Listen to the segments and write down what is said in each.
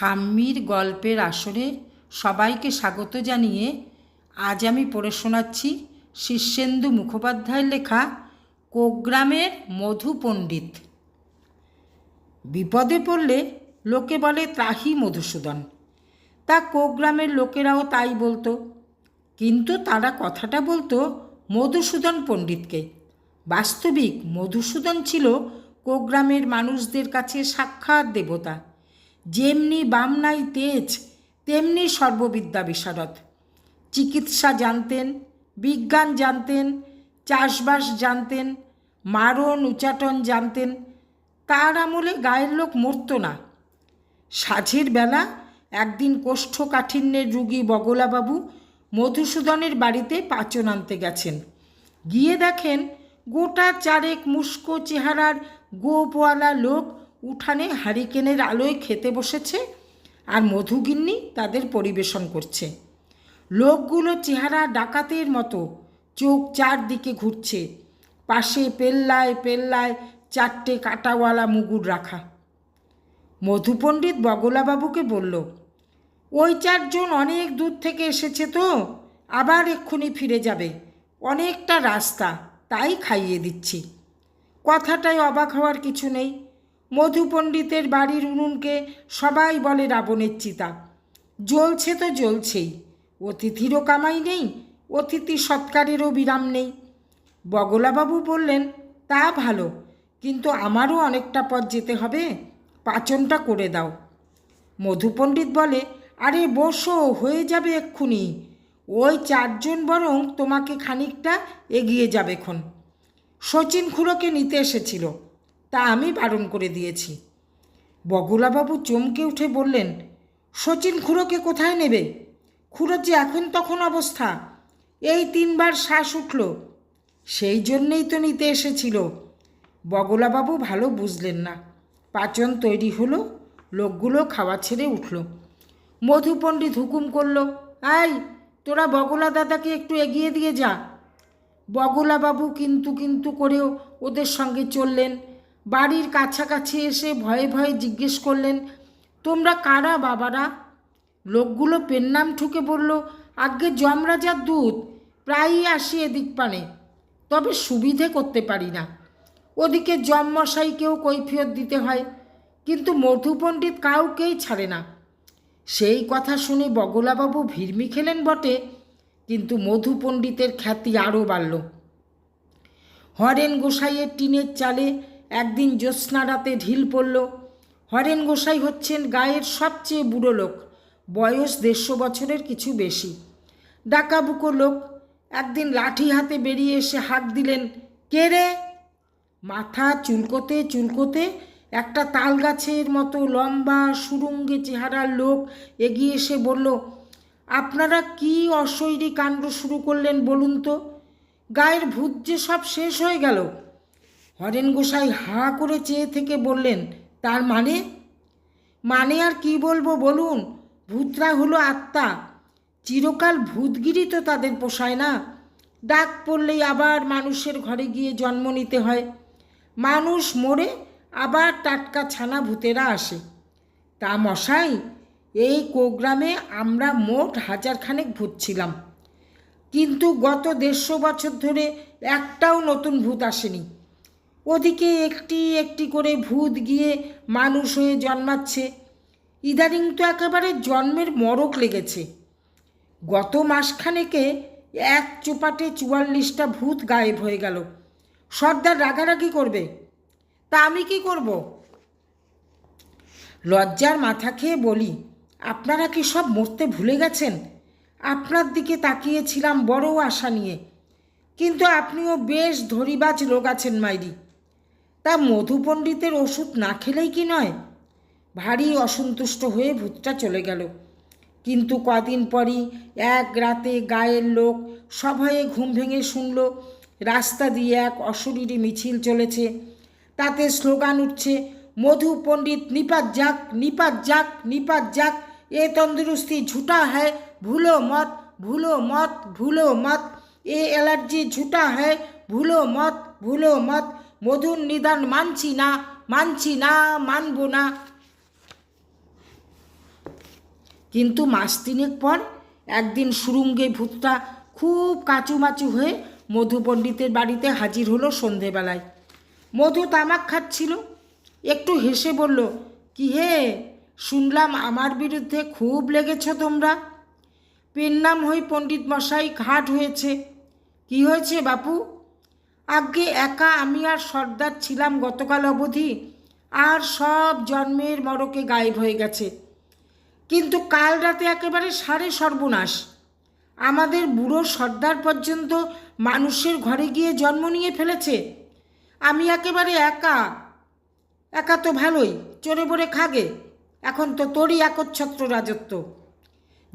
ঠাম্মির গল্পের আসরে সবাইকে স্বাগত জানিয়ে আজ আমি পড়ে শোনাচ্ছি শীর্ষেন্দু মুখোপাধ্যায়ের লেখা কোগ্রামের মধু পণ্ডিত। বিপদে পড়লে লোকে বলে ত্রাহি মধুসূদন। তা কোগ্রামের লোকেরাও তাই বলতো। কিন্তু তারা কথাটা বলতো মধুসূদন পণ্ডিতকে। বাস্তবিক মধুসূদন ছিল কোগ্রামের মানুষদের কাছে সাক্ষাৎ দেবতা। যেমনি বামনাই তেজ, তেমনি সর্ববিদ্যা বিশারদ। চিকিৎসা জানতেন, বিজ্ঞান জানতেন, চাষবাস জানতেন, মারণ উচাটন জানতেন, তার আমলে গায়ের লোক মরত না। সাঝের বেলা একদিন কোষ্ঠকাঠিন্যের রুগী বগলাবাবু মধুসূদনের বাড়িতে পাচন আনতে গেছেন। গিয়ে দেখেন গোটা চারেক মুস্কো চেহারার গোপওয়ালা লোক উঠানে হারিকেনের আলোয় খেতে বসেছে আর মধুগিন্নি তাদের পরিবেশন করছে। লোকগুলো চেহারা ডাকাতের মতো, চোখ চারদিকে ঘুরছে। পাশে পেল্লায় পেল্লায় চারটে কাটাওয়ালা মুগুর রাখা। মধুপণ্ডিত বগলাবাবুকে বলল, ওই চারজন অনেক দূর থেকে এসেছে তো, আবার এক্ষুনি ফিরে যাবে। অনেকটা রাস্তা, তাই খাইয়ে দিচ্ছি। কথাটায় অবাক হওয়ার কিছু নেই। মধু পণ্ডিতের বাড়ির উনুনকে সবাই বলে রাবণের চিতা। জ্বলছে তো জ্বলছেই, অতিথিরও কামাই নেই, অতিথি সৎকারেরও বিরাম নেই। বগলাবাবু বললেন, তা ভালো, কিন্তু আমারও অনেকটা পথ যেতে হবে, পাচনটা করে দাও। মধুপণ্ডিত বলে, আরে বসো, হয়ে যাবে এক্ষুনি। ওই চারজন বরং তোমাকে খানিকটা এগিয়ে যাবে খন শচীন খুঁড়োকে নিতে এসেছিল। তা আমি বারণ করে দিয়েছি। বগুলাবাবু চমকে উঠে বললেন, শচীন খুড়োকে কোথায় নেবে? খুড়োর যে এখন তখন অবস্থা, এই তিনবার শ্বাস উঠল। সেই জন্যেই তো নিতে এসেছিল। বগলাবাবু ভালো বুঝলেন না। পাচন তৈরি হলো, লোকগুলো খাওয়া ছেড়ে উঠল। মধু পণ্ডিত হুকুম করল আই তোরা বগলা দাদাকে একটু এগিয়ে দিয়ে যা। বগলাবাবু কিন্তু কিন্তু করেও ওদের সঙ্গে চললেন। বাড়ির কাছাকাছি এসে ভয়ে ভয়ে জিজ্ঞেস করলেন, তোমরা কারা বাবারা? লোকগুলো পেন নাম ঠুকে বলল আগে যমরাজার দুধ প্রায়ই আসি এদিক পানে, তবে সুবিধে করতে পারি না। ওদিকে জমমশাইকেও কৈফিয়ত দিতে হয়, কিন্তু মধু পণ্ডিত কাউকেই ছাড়ে না। সেই কথা শুনে বগলাবাবু ভিড়মি খেলেন বটে, কিন্তু মধু পণ্ডিতের খ্যাতি আরও বাড়ল। হরেন গোসাইয়ের টিনের চালে একদিন জ্যোৎস্না রাতে ঢিল পড়ল। হরেন গোসাই হচ্ছেন গায়ের সবচেয়ে বুড়ো লোক। বয়স দেড়শো বছরের কিছু বেশি। ডাকাবুকো লোক। একদিন লাঠি হাতে বেরিয়ে এসে হাত দিলেন, কে রে? মাথা চুলকোতে চুলকোতে একটা তাল গাছের মতো লম্বা সুরঙ্গে চেহারার লোক এগিয়ে এসে বলল, আপনারা কি অশৈরী কাণ্ড শুরু করলেন বলুন তো? গায়ের ভূত যে সব শেষ হয়ে গেল। হরেন গোসাই হা করে চেয়ে থেকে বললেন, তার মানে? মানে আর কি বলব বলুন? ভূতরা হলো আত্মা। চিরকাল ভূতগিরি তো তাদের পোষায় না। ডাক পড়লেই আবার মানুষের ঘরে গিয়ে জন্ম নিতে হয়। মানুষ মরে, আবার টাটকা ছানা ভূতেরা আসে। তা মশাই, এই কোগ্রামে আমরা মোট হাজারখানেক ভূত ছিলাম। কিন্তু গত দেড়শো বছর ধরে একটাও নতুন ভূত আসেনি। ওদিকে একটি একটি করে ভূত গিয়ে মানুষ হয়ে জন্মাচ্ছে। ইদানিং তো একেবারে জন্মের মরক লেগেছে। গত মাসখানেকে এক চোপাটে চুয়াল্লিশটা ভূত গায়েব হয়ে গেল। সর্দার রাগারাগি করবে। তা আমি কি করব? লজ্জার মাথা খেয়ে বলি, আপনারা কি সব মরতে ভুলে গেছেন? আপনার দিকে তাকিয়েছিলাম বড় আশা নিয়ে। কিন্তু আপনিও বেশ ধরিবাজ লোক আছেন, মাইরি। তা মধু পণ্ডিতের ওষুধ না খেলেই কি নয়? ভারী অসন্তুষ্ট হয়ে ভূতটা চলে গেল। কিন্তু কদিন পরই এক রাতে গায়ের লোক সভয়ে ঘুম ভেঙে শুনল, রাস্তা দিয়ে এক অশরীরী মিছিল চলেছে। তাতে স্লোগান উঠছে মধু পণ্ডিত নিপাত যাক নিপাত যাক নিপাত যাক, এ তন্দুরুস্তি ঝুটা হ্যায়, ভুলো মত ভুলো মত ভুলো মত, এ অ্যালার্জি ঝুটা হ্যায়, ভুলো মত ভুলো মত মধুর নিদান মানছি না মানছি না, মানব না। কিন্তু মাস তিনেক পর একদিন সুরুঙ্গে ভূতটা খুব কাচুমাচু হয়ে মধু পণ্ডিতের বাড়িতে হাজির হলো সন্ধেবেলায়। মধু তামাক খাচ্ছিল। একটু হেসে বলল, কি হে? শুনলাম আমার বিরুদ্ধে খুব লেগেছ তোমরা। পেন্নাম হই পণ্ডিত মশাই ঘাট হয়েছে। কি হয়েছে বাপু? আগে একা আমি আর সর্দার ছিলাম গতকাল অবধি। আর সব জন্মের মরকে গায়েব হয়ে গেছে। কিন্তু কাল রাতে একেবারে সারে সর্বনাশ। আমাদের বুড়ো সর্দার পর্যন্ত মানুষের ঘরে গিয়ে জন্ম নিয়ে ফেলেছে। আমি একেবারে একা। একা তো ভালোই চড়ে বড়ে খাগে। এখন তো তোরই একচ্ছত্র রাজত্ব।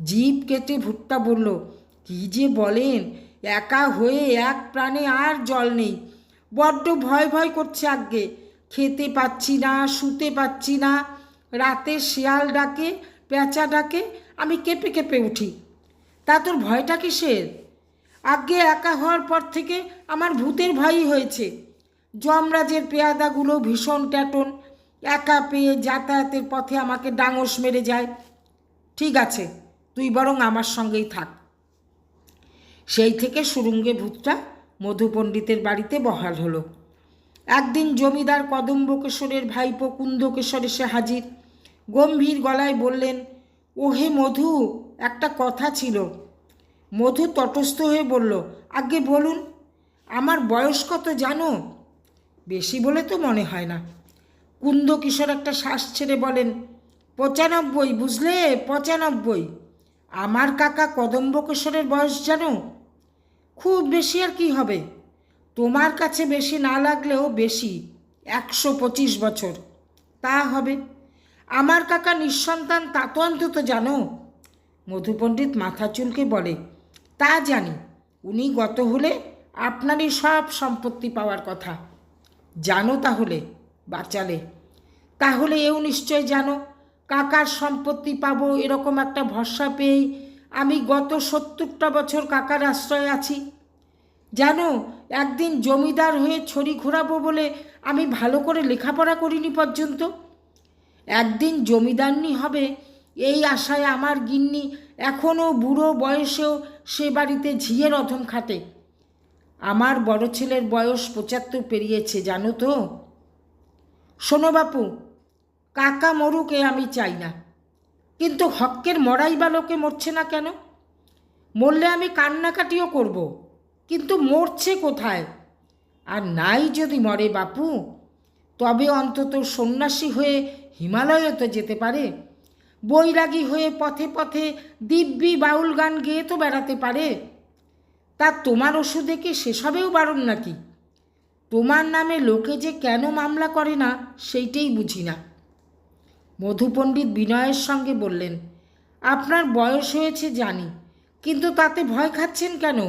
জীব কেটে ভুট্টা বলল, কি যে বলেন একা হয়ে এক প্রাণে আর জল নেই। বড্ড ভয় ভয় করছে আগে খেতে পাচ্ছি না, শুতে পাচ্ছি না। রাতে শিয়াল ডাকে, পেঁচা ডাকে, আমি কেঁপে কেঁপে উঠি। তা তোর ভয়টা কিসের? আগে একা হওয়ার পর থেকে আমার ভূতের ভয়ই হয়েছে। যমরাজের পেয়াদাগুলো ভীষণ ট্যাটন। একা পেয়ে যাতায়াতের পথে আমাকে ডাঙস মেরে যায়। ঠিক আছে, তুই বরং আমার সঙ্গেই থাক। সেই থেকে সুরুঙ্গে ভূতটা মধু পণ্ডিতের বাড়িতে বহাল হলো। একদিন জমিদার কদম্বকেশ্বরের ভাইপো কুন্দকেশ্বর এসে হাজির। গম্ভীর গলায় বললেন, ওহে মধু, একটা কথা ছিল। মধু তটস্থ হয়ে বলল, আগে বলুন, আমার বয়স কত জানো? বেশি বলে তো মনে হয় না। কুন্দ কিশোর একটা শ্বাস ছেড়ে বলেন, পঁচানব্বই, বুঝলে? পঁচানব্বই। আমার কাকা কদম্ব কিশোরের বয়স জানো? খুব বেশি আর কি হবে? তোমার কাছে বেশি না লাগলেও বেশি, একশো পঁচিশ বছর। তা হবে। আমার কাকা নিঃসন্তান, তা তো অন্তত জানো? মধুপণ্ডিত মাথা চুলকে বলে, তা জানি। উনি গত হলে আপনারই সব সম্পত্তি পাওয়ার কথা। জানো তাহলে, বাঁচালে। তাহলে এও নিশ্চয় জানো, কাকার সম্পত্তি পাবো এরকম একটা ভরসা পেয়েই আমি গত সত্তরটা বছর কাকার আশ্রয়ে আছি। জানো একদিন জমিদার হয়ে ছড়ি ঘোরাবো বলে আমি ভালো করে লেখাপড়া করিনি পর্যন্ত। একদিন জমিদারনি হবে, এই আশায় আমার গিন্নি এখনও বুড়ো বয়সেও সে বাড়িতে ঝিয়ের অধম খাটে। আমার বড় ছেলের বয়স পঁচাত্তর পেরিয়েছে, জানো তো? শোনো বাপু, কাকা মরুকে আমি চাই না। কিন্তু হক্কের মরাই বা লোকে মরছে না কেন? মরলে আমি কান্নাকাটিও করব, কিন্তু মরছে কোথায়? আর নাই যদি মরে বাপু, তবে অন্তত সন্ন্যাসী হয়ে হিমালয়ে তো যেতে পারে। বৈরাগী হয়ে পথে পথে দিব্যি বাউল গান গেয়ে তো বেড়াতে পারে। তা তোমার ওষুধে কি সেসবেও বারণ নাকি? তোমার নামে লোকে যে কেন মামলা করে না, সেইটাই বুঝি না। মধুপণ্ডিত বিনয়ের সঙ্গে বললেন, আপনার বয়স হয়েছে জানি, কিন্তু তাতে ভয় খাচ্ছেন কেন?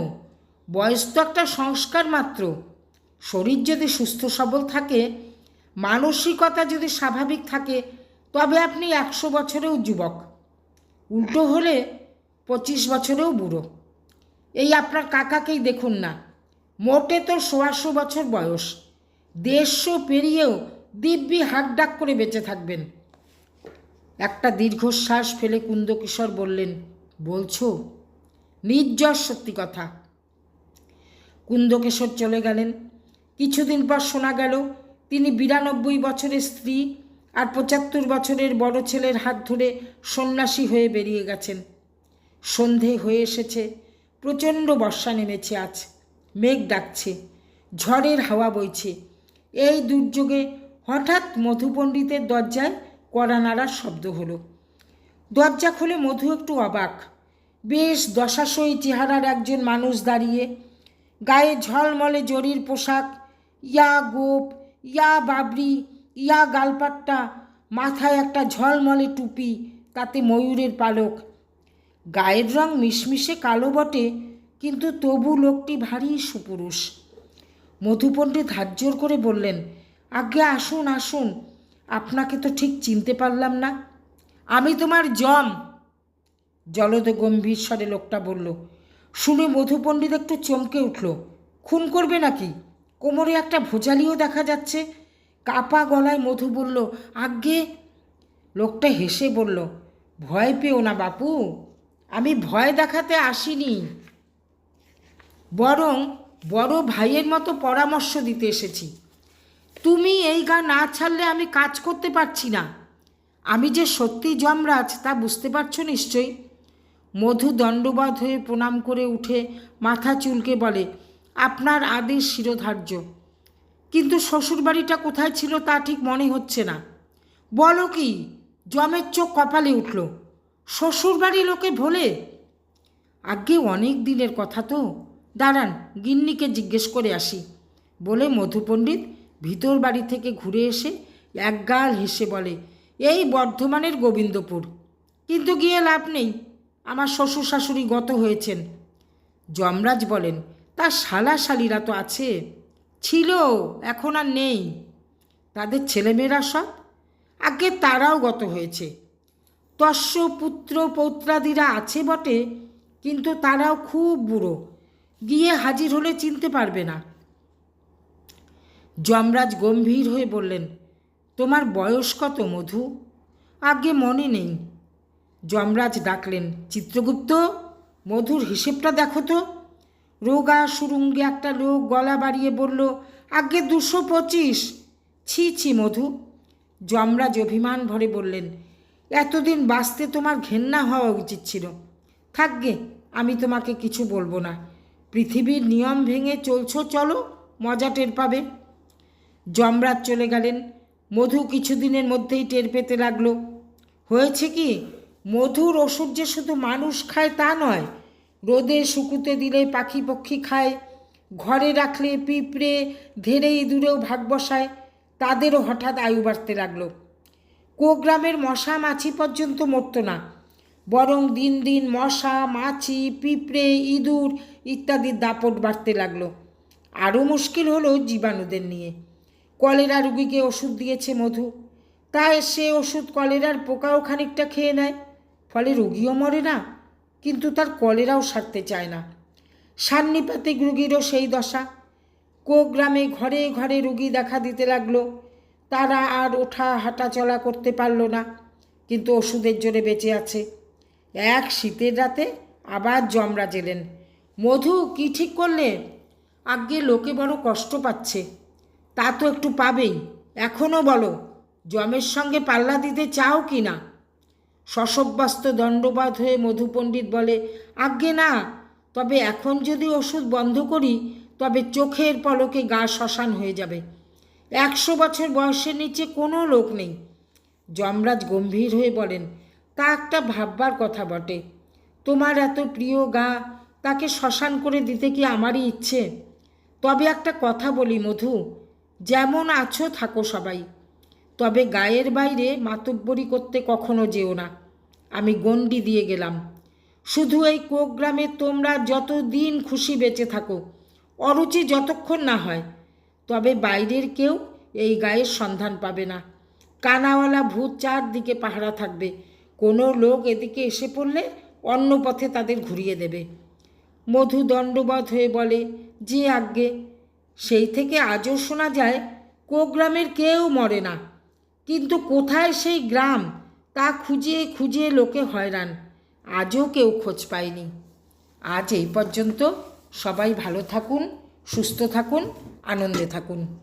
বয়স তো একটা সংস্কার মাত্র। শরীর যদি সুস্থ সবল থাকে, মানসিকতা যদি স্বাভাবিক থাকে, তবে আপনি একশো বছরেও যুবক। উল্টো হলে পঁচিশ বছরেও বুড়ো। এই আপনার কাকাকেই দেখুন না। মোটে তো সোয়াশো বছর বয়স। দেড়শো পেরিয়েও দিব্যি হাক ডাক করে বেঁচে থাকবেন। একটা দীর্ঘশ্বাস ফেলে কুন্দকিশোর বললেন, বলছো? নির্জর সত্যি কথা। কুন্দকেশর চলে গেলেন। কিছুদিন পর শোনা গেল, তিনি বিরানব্বই বছরের স্ত্রী আর পঁচাত্তর বছরের বড় ছেলের হাত ধরে সন্ন্যাসী হয়ে বেরিয়ে গেছেন। সন্ধে হয়ে এসেছে, প্রচণ্ড বর্ষা নেমেছে আজ, মেঘ ডাকছে, ঝড়ের হাওয়া বইছে। এই দুর্যোগে হঠাৎ মধুপণ্ডিতের দরজায় কড়া নাড়ার শব্দ হলো। দরজা খুলে মধু একটু অবাক। বেশ দশাশয়ী চেহারার একজন মানুষ দাঁড়িয়ে, গায়ে ঝলমলে জরির পোশাক, ইয়া গোপ, ইয়া বাবরি, ইয়া গালপাট্টা, মাথায় একটা ঝলমলে টুপি, তাতে ময়ূরের পালক। গায়ের রং মিশমিশে কালো বটে, কিন্তু তবু লোকটি ভারী সুপুরুষ। মধুপণ্ডিত হাত জোর করে বললেন আগে আসুন আসুন। আপনাকে তো ঠিক চিনতে পারলাম না। আমি তোমার জম। জলদ গম্ভীর স্বরে লোকটা বলল, শুনে মধুপণ্ডিত একটু চমকে উঠল। খুন করবে নাকি? কোমরে একটা ভোজালিও দেখা যাচ্ছে। কাপা গলায় মধু বলল, আজ্ঞে। লোকটা হেসে বলল, ভয় পেও না বাপু, আমি ভয় দেখাতে আসিনি। বরং বড় ভাইয়ের মতো পরামর্শ দিতে এসেছি। তুমি এই গা না ছাড়লে আমি কাজ করতে পারছি না। আমি যে সত্যি যমরাজ, তা বুঝতে পারছ নিশ্চয়ই? মধু দণ্ডবাদ হয়ে প্রণাম করে উঠে মাথা চুলকে বলে, আপনার আদেশ শিরোধার্য। কিন্তু শ্বশুরবাড়িটা কোথায় ছিল তা ঠিক মনে হচ্ছে না। বলো কি জমের চোখ কপালে উঠল। শ্বশুরবাড়ি লোকে ভোলে? আগে অনেক দিনের কথা তো। দাঁড়ান, গিন্নিকে জিজ্ঞেস করে আসি। বলে মধু পণ্ডিত ভিতর বাড়ি থেকে ঘুরে এসে একগাল হেসে বলে, এই বর্ধমানের গোবিন্দপুর। কিন্তু গিয়ে লাভ নেই। আমার শ্বশুর শাশুড়ি গত হয়েছেন। যমরাজ বলেন তার শালা শালিরা তো আছে। ছিল, এখন আর নেই। তাদের ছেলেমেয়েরা সব? আগে তারাও গত হয়েছে। তস্য পুত্র পৌত্রাদিরা আছে বটে, কিন্তু তারাও খুব বুড়ো। গিয়ে হাজির হলে চিনতে পারবে না। যমরাজ গম্ভীর হয়ে বললেন, তোমার বয়স কত, মধু? আগে মনে নেই। যমরাজ ডাকলেন, চিত্রগুপ্ত, মধুর হিসেবটা দেখো তো। রোগা সুরুঙ্গে একটা লোক গলা বাড়িয়ে বলল আগে দুশো পঁচিশ। ছি ছি, মধু। যমরাজ অভিমান ভরে বললেন, এতদিন বাঁচতে তোমার ঘেন্না হওয়া উচিত ছিল। থাকগে আমি তোমাকে কিছু বলব না। পৃথিবীর নিয়ম ভেঙে চলছো, চলো, মজা টের পাবে। যমরাজ চলে গেলেন। মধু কিছুদিনের মধ্যেই টের পেতে লাগল। হয়েছে কি? মধুর ওষুধ যে শুধু মানুষ খায় তা নয়, রোদে শুকুতে দিলে পাখি পক্ষী খায়, ঘরে রাখলে পিঁপড়ে ধেড়ে ইঁদুরেও ভাগ বসায়, তাদেরও হঠাৎ আয়ু বাড়তে লাগল। কোগ্রামের মশা মাছি পর্যন্ত মরত না, বরং দিন দিন মশা, মাছি, পিঁপড়ে, ইঁদুর ইত্যাদির দাপট বাড়তে লাগল। আরও মুশকিল হলো জীবাণুদের নিয়ে। কলেরা রুগীকে ওষুধ দিয়েছে মধু। তাই সে ওষুধ কলেরার পোকাও খানিকটা খেয়ে নেয়। ফলে রুগীও মরে না, কিন্তু তার কলেরাও সারতে চায় না। সান্নিপাতিক রুগীরও সেই দশা। কোগ্রামে ঘরে ঘরে রুগী দেখা দিতে লাগল। তারা আর ওঠা হাঁটা চলা করতে পারল না, কিন্তু ওষুধের জোরে বেঁচে আছে। এক শীতের রাতে আবার জমরা জেলেন মধু, কি ঠিক করলে? আগে লোকে বড় কষ্ট পাচ্ছে। তা তো একটু পাবেই। এখনও বলো জমের সঙ্গে পাল্লা দিতে চাও কি না? শশব্যস্ত দণ্ডবাদ হয়ে মধু পণ্ডিত বলে, আজ্ঞে না, তবে এখন যদি ওষুধ বন্ধ করি, তবে চোখের পলকে গা শ্মশান হয়ে যাবে। একশো বছর বয়সের নিচে কোনো লোক নেই। যমরাজ গম্ভীর হয়ে বলেন, তা একটা ভাববার কথা বটে। তোমার এত প্রিয় গা, তাকে শ্মশান করে দিতে কি আমারই ইচ্ছে? তবে একটা কথা বলি মধু যেমন আছো, থাকো সবাই। তবে গায়ের বাইরে মাতব্বরি করতে কখনো যেও না। আমি গণ্ডি দিয়ে গেলাম। শুধু এই কোগ্রামে তোমরা যত দিন খুশি বেঁচে থাকো, অরুচি যতক্ষণ না হয়, তবে বাইরের কেউ এই গায়ের সন্ধান পাবে না। কানাওয়ালা ভূত চারদিকে পাহারা থাকবে। কোনো লোক এদিকে এসে পড়লে অন্য পথে তাদের ঘুরিয়ে দেবে। মধু দণ্ডবধ হয়ে বলে, যে আজ্ঞে সেই থেকে আজও শোনা যায়, কোগ্রামের কেউ মরে না। কিন্তু কোথায় সেই গ্রাম, তা খুঁজে খুঁজে লোকে হয়রান। আজও কেউ খোঁজ পায়নি। আজ এই পর্যন্ত সবাই ভালো থাকুন, সুস্থ থাকুন, আনন্দে থাকুন।